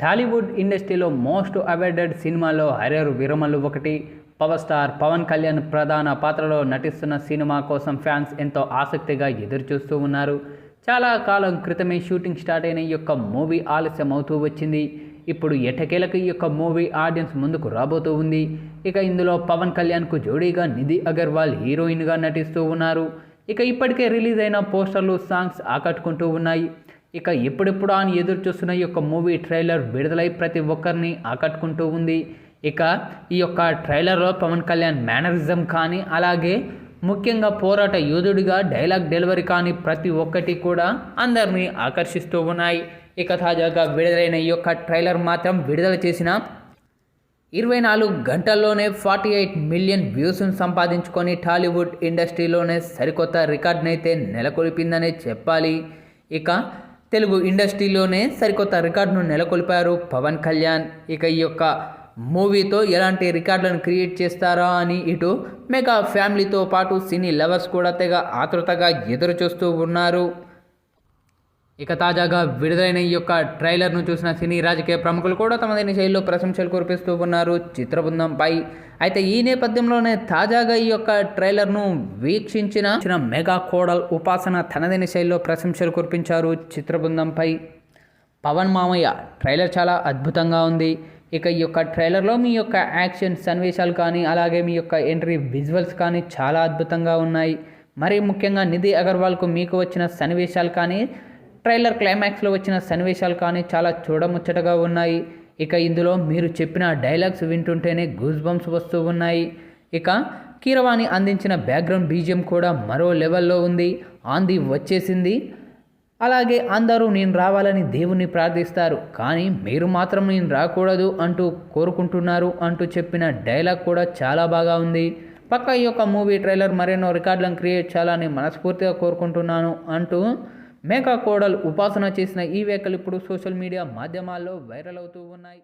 టాలీవుడ్ ఇండస్ట్రీలో most awarded సినిమాలో హరేరు విరమలు ఒకటి పవర్ స్టార్ పవన్ కళ్యాణ్ ప్రధాన పాత్రలో నటిస్తున్న సినిమా కోసం ఫ్యాన్స్ ఎంతో ఆసక్తిగా ఎదురుచూస్తూ ఉన్నారు. చాలా కాలం క్రితమే షూటింగ్ స్టార్ట్ అయిన ఈ యొక్క మూవీ ఆలస్యం అవుతూ వచ్చింది. ఇప్పుడు ఎటకేలకు ఈ యొక్క మూవీ ఆడియన్స్ ముందుకు రాబోతూ ఉంది. ఇక ఇందులో పవన్ కళ్యాణ్కు జోడీగా నిధి అగర్వాల్ హీరోయిన్గా నటిస్తూ ఉన్నారు. ఇక ఇప్పటికే రిలీజ్ అయిన పోస్టర్లు సాంగ్స్ ఆకట్టుకుంటూ ఉన్నాయి. ఇక ఎప్పుడెప్పుడు అని ఎదురు చూస్తున్న ఈ యొక్క మూవీ ట్రైలర్ విడుదలై ప్రతి ఒక్కరిని ఆకట్టుకుంటూ ఉంది. ఇక ఈ యొక్క ట్రైలర్లో పవన్ కళ్యాణ్ మేనరిజం కానీ అలాగే ముఖ్యంగా పోరాట యోధుడిగా డైలాగ్ డెలివరీ కానీ ప్రతి ఒక్కటి కూడా అందరినీ ఆకర్షిస్తూ ఉన్నాయి. ఇక తాజాగా విడుదలైన ఈ యొక్క ట్రైలర్ మాత్రం విడుదల చేసిన ఇరవై నాలుగు గంటల్లోనే ఫార్టీ ఎయిట్ మిలియన్ వ్యూస్ను సంపాదించుకొని టాలీవుడ్ ఇండస్ట్రీలోనే సరికొత్త రికార్డునైతే నెలకొల్పిందనే చెప్పాలి. ఇక తెలుగు ఇండస్ట్రీలోనే సరికొత్త రికార్డును నెలకొల్పారు పవన్ కళ్యాణ్. ఇక ఈ యొక్క మూవీతో ఎలాంటి రికార్డులను క్రియేట్ చేస్తారా అని ఇటు మెగా ఫ్యామిలీతో పాటు సినీ లవర్స్ కూడా తెగ ఆతృతగా ఎదురు చూస్తూ ఉన్నారు. ఇక తాజాగా విడుదలైన ఈ యొక్క ట్రైలర్ను చూసిన సినీ రాజకీయ ప్రముఖులు కూడా తమదైన శైలిలో ప్రశంసలు కురిపిస్తూ ఉన్నారు. చిత్రబృందంపై అయితే ఈ నేపథ్యంలోనే తాజాగా ఈ యొక్క ట్రైలర్ను వీక్షించిన చిన్న మెగా కోడల్ ఉపాసన తనదైన శైలిలో ప్రశంసలు కురిపించారు చిత్రబృందంపై పవన్ మామయ్య ట్రైలర్ చాలా అద్భుతంగా ఉంది. ఇక ఈ యొక్క ట్రైలర్లో మీ యొక్క యాక్షన్ సన్నివేశాలు కానీ అలాగే మీ యొక్క ఎంట్రీ విజువల్స్ కానీ చాలా అద్భుతంగా ఉన్నాయి. మరి ముఖ్యంగా నిధి అగర్వాల్కు మీకు వచ్చిన సన్నివేశాలు కానీ ట్రైలర్ క్లైమాక్స్లో వచ్చిన సన్నివేశాలు కానీ చాలా చూడముచ్చటగా ఉన్నాయి. ఇక ఇందులో మీరు చెప్పిన డైలాగ్స్ వింటుంటేనే గూస్ బంప్స్ వస్తూ ఉన్నాయి. ఇక కీరవాణి అందించిన బ్యాక్గ్రౌండ్ బీజియం కూడా మరో లెవెల్లో ఉంది. ఆంది వచ్చేసింది. అలాగే అందరూ నేను రావాలని దేవుణ్ణి ప్రార్థిస్తారు. కానీ మీరు మాత్రం నేను రాకూడదు అంటూ కోరుకుంటున్నారు అంటూ చెప్పిన డైలాగ్ కూడా చాలా బాగా ఉంది. పక్క ఈ యొక్క మూవీ ట్రైలర్ మరెన్నో రికార్డులను క్రియేట్ చేయాలని మనస్ఫూర్తిగా కోరుకుంటున్నాను అంటూ మేకా కోడల్ ఉపాసన చేసిన ఈ వ్యాఖ్యలు ఇప్పుడు సోషల్ మీడియా మాధ్యమాల్లో వైరల్ అవుతూ ఉన్నాయి.